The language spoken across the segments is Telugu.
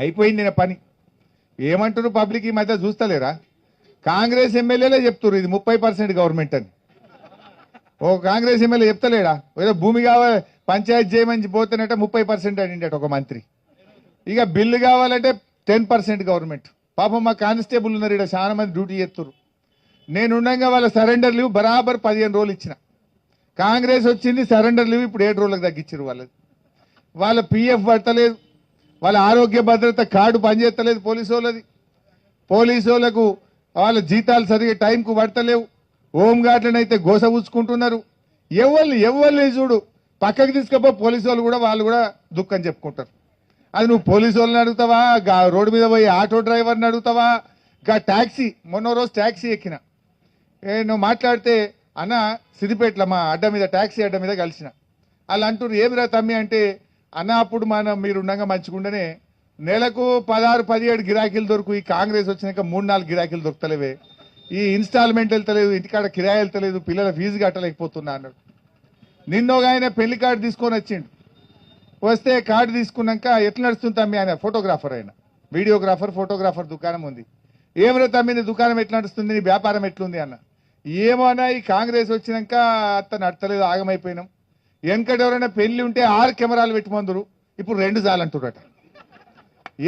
అయిపోయింది నా పని. ఏమంటారు పబ్లిక్ ఈ మధ్య చూస్తలేరా? కాంగ్రెస్ ఎమ్మెల్యేలే చెప్తున్నారు ఇది ముప్పై పర్సెంట్ గవర్నమెంట్ అని. ఓ కాంగ్రెస్ ఎమ్మెల్యే చెప్తలేడా? ఏదో భూమి కావాలి పంచాయతీ చేయమని పోతేనట ముప్పై పర్సెంట్ అడిగిండట ఒక మంత్రి. ఇక బిల్లు కావాలంటే టెన్ పర్సెంట్ గవర్నమెంట్. పాపం మా కానిస్టేబుల్ ఉన్నారు ఇక్కడ చాలా మంది డ్యూటీ చేస్తున్నారు నేను ఉండగా వాళ్ళ సరెండర్ లీవ్ బరాబర్ పదిహేను రోజులు ఇచ్చిన. కాంగ్రెస్ వచ్చింది సరెండర్ లీవ్ ఇప్పుడు ఏడు రోజులకు తగ్గించారు వాళ్ళది. వాళ్ళ పిఎఫ్ పడతలేదు. వాళ్ళ ఆరోగ్య భద్రత కార్డు పనిచేస్తలేదు పోలీసు వాళ్ళది పోలీసు వాళ్ళకు వాళ్ళ జీతాలు సరిగ్గా టైంకు పడతలేవు. హోంగార్డులను అయితే గోస ఊచుకుంటున్నారు ఎవరిని ఎవరిని చూడు? పక్కకి తీసుకపో పోలీసు వాళ్ళు కూడా వాళ్ళు కూడా దుఃఖం చెప్పుకుంటారు. అది నువ్వు పోలీసు వాళ్ళని అడుగుతావా రోడ్డు మీద పోయి ఆటో డ్రైవర్ని అడుగుతావా? గా ట్యాక్సీ మొన్న రోజు ట్యాక్సీ ఎక్కిన. నువ్వు మాట్లాడితే అన్న సిద్దిపేటలో మా అడ్డ మీద ట్యాక్సీ అడ్డ మీద కలిసిన. వాళ్ళు అంటున్నారు ఏమిరా తమ్మి? అంటే అన్న అప్పుడు మనం మీరు ఉండగా మంచిగుండనే నెలకు పదహారు పదిహేడు గిరాకీలు దొరుకు. ఈ కాంగ్రెస్ వచ్చినాక మూడు నాలుగు గిరాకీలు దొరుకుతలేవే. ఈ ఇన్స్టాల్మెంట్ వెళ్తలేదు ఇంటికాడ కిరాయి వెళ్తలేదు పిల్లల ఫీజు కట్టలేకపోతున్నా అన్నాడు. నిన్న ఒక ఆయన పెళ్ళి కార్డు తీసుకొని వచ్చిండు. వస్తే కార్డు తీసుకున్నాక ఎట్లా నడుస్తుంది తమ్మి ఆయన? ఫోటోగ్రాఫర్ ఆయన. వీడియోగ్రాఫర్ ఫోటోగ్రాఫర్ దుకాణం ఉంది. ఏమరా తమ్మి నీ దుకాణం ఎట్లా నడుస్తుంది? నీ వ్యాపారం ఎట్లుంది అన్న. ఏమో అన్న ఈ కాంగ్రెస్ వచ్చినాక అత్త నడతలేదు ఆగమైపోయినాం. వెనకటి ఎవరైనా పెళ్ళి ఉంటే ఆరు కెమెరాలు పెట్టుమందరు ఇప్పుడు రెండు చాలంటుడట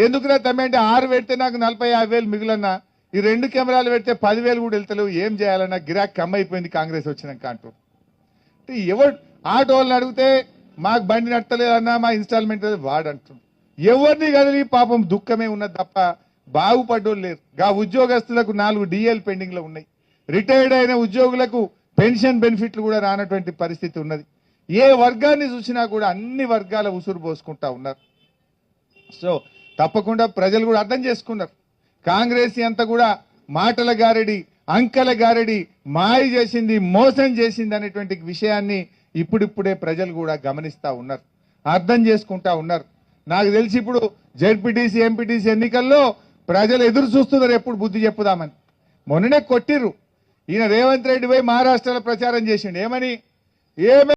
ఎందుకురా తమ్మి అంటే ఆరు పెడితే నాకు నలభై యాభై వేలు మిగులన్నా ఈ రెండు కెమెరాలు పెడితే పదివేలు కూడా వెళ్తలేవు ఏం చేయాలన్నా గిరాక్ కమ్మైపోయింది కాంగ్రెస్ వచ్చినాక అంటూ అంటే ఎవరు ఆటో వాళ్ళని అడిగితే మాకు బండి నడతలేదన్నా మా ఇన్స్టాల్మెంట్ అది వాడు అంటున్నాడు ఎవరిని కదిలి పాపం దుఃఖమే ఉన్నది తప్ప బాగుపడ్డోళ్ళు లేరు. గా ఉద్యోగస్తులకు నాలుగు డిఎల్ పెండింగ్లో ఉన్నాయి. రిటైర్డ్ అయిన ఉద్యోగులకు పెన్షన్ బెనిఫిట్లు కూడా రానటువంటి పరిస్థితి ఉన్నది. ఏ వర్గాన్ని చూసినా కూడా అన్ని వర్గాల ఉసురు పోసుకుంటా ఉన్నారు. సో తప్పకుండా ప్రజలు కూడా అర్థం చేసుకున్నారు. కాంగ్రెస్ అంతా కూడా మాటల గారడి అంకల గారడి మాయ చేసింది మోసం చేసింది అనేటువంటి విషయాన్ని ఇప్పుడిప్పుడే ప్రజలు కూడా గమనిస్తూ ఉన్నారు. అర్థం చేసుకుంటా ఉన్నారు. నాకు తెలిసి ఇప్పుడు జెడ్పీటీసీ ఎంపీటీసీ ఎన్నికల్లో ప్రజలు ఎదురు చూస్తున్నారు ఎప్పుడు బుద్ధి చెప్పుదామని. మొన్ననే కొట్టిర్రు. ఈయన రేవంత్ రెడ్డి పోయి మహారాష్ట్రలో ప్రచారం చేసిండు. ఏమని? ఏమే